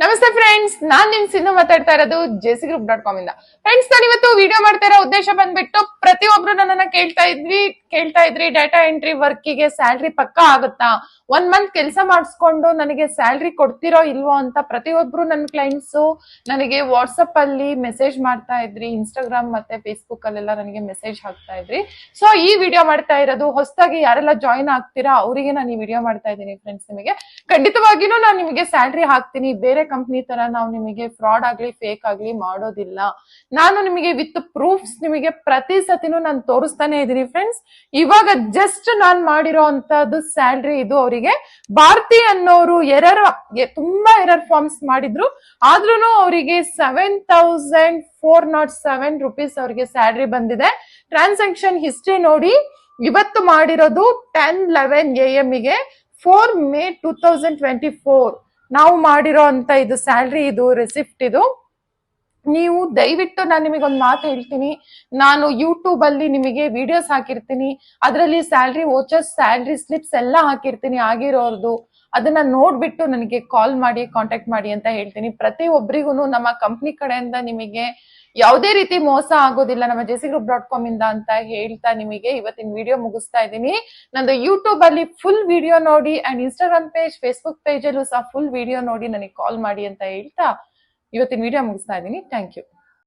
ನಮಸ್ತೆ ಫ್ರೆಂಡ್ಸ್ ನಾನ್ ನಿಮ್ ಸಿಂಧು ಮಾತಾಡ್ತಾ ಇರೋದು ಜೆಸಿ ಗ್ರೂಪ್ ಡಾಟ್ ಕಾಮ್ ಇಂದ. ಫ್ರೆಂಡ್ಸ್ ನಾನು ಇವತ್ತು ವಿಡಿಯೋ ಮಾಡ್ತಾ ಇರೋ ಉದ್ದೇಶ ಬಂದ್ಬಿಟ್ಟು ನನ್ನನ್ನ ಕೇಳ್ತಾ ಇದ್ವಿ, ಕೇಳ್ತಾ ಇದ್ರಿ ಡಾಟಾ ಎಂಟ್ರಿ ವರ್ಕಿಗೆ ಸ್ಯಾಲ್ರಿ ಪಕ್ಕಾ ಆಗುತ್ತಾ? ಒಂದ್ ಮಂತ್ ಕೆಲಸ ಮಾಡಿಸ್ಕೊಂಡು ನನಗೆ ಸ್ಯಾಲ್ರಿ ಕೊಡ್ತಿರೋ ಇಲ್ವೋ ಅಂತ ಪ್ರತಿಯೊಬ್ರು ನನ್ನ ಕ್ಲೈಂಟ್ಸ್ ನನಗೆ ವಾಟ್ಸಪ್ ಅಲ್ಲಿ ಮೆಸೇಜ್ ಮಾಡ್ತಾ ಇದ್ರಿ ಇನ್ಸ್ಟಾಗ್ರಾಮ್ ಮತ್ತೆ ಫೇಸ್ಬುಕ್ ಅಲ್ಲೆಲ್ಲ ನನಗೆ ಮೆಸೇಜ್ ಹಾಕ್ತಾ ಇದ್ರಿ. ಸೊ ಈ ವಿಡಿಯೋ ಮಾಡ್ತಾ ಇರೋದು, ಹೊಸದಾಗಿ ಯಾರೆಲ್ಲ ಜಾಯಿನ್ ಆಗ್ತೀರಾ, ಅವರಿಗೆ ನಾನು ಈ ವಿಡಿಯೋ ಮಾಡ್ತಾ ಇದ್ದೀನಿ ಫ್ರೆಂಡ್ಸ್ ನಿಮಗೆ. ಖಂಡಿತವಾಗಿನೂ ನಾನು ನಿಮಗೆ ಸ್ಯಾಲ್ರಿ ಹಾಕ್ತೀನಿ. ಬೇರೆ ಕಂಪ್ನಿ ತರ ನಾವು ನಿಮಗೆ ಫ್ರಾಡ್ ಆಗ್ಲಿ ಫೇಕ್ ಆಗ್ಲಿ ಮಾಡೋದಿಲ್ಲ. ನಾನು ನಿಮಗೆ ವಿತ್ ಪ್ರೂಫ್ಸ್ ನಿಮಗೆ ಪ್ರತಿ ಸತಿನೂ ನಾನು ತೋರಿಸ್ತಾನೆ ಇದೀನಿ ಫ್ರೆಂಡ್ಸ್ ಇವಾಗ ಜಸ್ಟ್ ನಾನ್ ಮಾಡಿರೋ ಅಂತದ್ದು ಸ್ಯಾಲ್ರಿ ಇದು ಅವರಿಗೆ. ಭಾರತಿ ಅನ್ನೋರು ಎರರ್ ತುಂಬಾ ಎರರ್ ಫಾರ್ಮ್ಸ್ ಮಾಡಿದ್ರು. ಆದ್ರೂ ಅವರಿಗೆ seven thousand four nought seven rupees ಅವರಿಗೆ ಸ್ಯಾಲ್ರಿ ಬಂದಿದೆ. ಟ್ರಾನ್ಸಾಕ್ಷನ್ ಹಿಸ್ಟ್ರಿ ನೋಡಿ, ಇವತ್ತು ಮಾಡಿರೋದು ಟೆನ್ ಲೆವೆನ್ ಎ ಎಂ ಗೆ four May two thousand twenty four ನಾವು ಮಾಡಿರೋ ಅಂತ ಇದು ಸ್ಯಾಲ್ರಿ ಇದು ರೆಸಿಪ್ಟ್ ಇದು. ನೀವು ದಯವಿಟ್ಟು ನಾನು ನಿಮಗೆ ಒಂದು ಮಾತು ಹೇಳ್ತೀನಿ. ನಾನು ಯೂಟ್ಯೂಬ್ ಅಲ್ಲಿ ನಿಮಗೆ ವಿಡಿಯೋಸ್ ಹಾಕಿರ್ತೀನಿ. ಅದರಲ್ಲಿ ಸ್ಯಾಲ್ರಿ ವೋಚರ್ಸ್ ಸ್ಯಾಲ್ರಿ ಸ್ಲಿಪ್ಸ್ ಎಲ್ಲ ಹಾಕಿರ್ತೀನಿ ಆಗಿರೋರ್ದು. ಅದನ್ನ ನೋಡ್ಬಿಟ್ಟು ನನಗೆ ಕಾಲ್ ಮಾಡಿ ಕಾಂಟ್ಯಾಕ್ಟ್ ಮಾಡಿ ಅಂತ ಹೇಳ್ತೀನಿ. ಪ್ರತಿ ಒಬ್ಬರಿಗೂ ನಮ್ಮ ಕಂಪ್ನಿ ಕಡೆಯಿಂದ ನಿಮಗೆ ಯಾವುದೇ ರೀತಿ ಮೋಸ ಆಗೋದಿಲ್ಲ. ನಮ್ಮ ಜೆಸಿ ಗ್ರೂಪ್ ಡಾಟ್ ಕಾಮ್ ಇಂದ ಅಂತ ಹೇಳ್ತಾ ನಿಮಗೆ ಇವತ್ತಿನ ವಿಡಿಯೋ ಮುಗಿಸ್ತಾ ಇದ್ದೀನಿ. ನಂದು ಯೂಟ್ಯೂಬ್ ಅಲ್ಲಿ ಫುಲ್ ವಿಡಿಯೋ ನೋಡಿ and Instagram page Facebook page ಅಲ್ಲೂ ಸಹ ಫುಲ್ ವಿಡಿಯೋ ನೋಡಿ ನನಗೆ ಕಾಲ್ ಮಾಡಿ ಅಂತ ಹೇಳ್ತಾ ಇವತ್ತಿನ ವಿಡಿಯೋ ಮುಗಿಸ್ತಾ ಇದ್ದೀನಿ. Thank you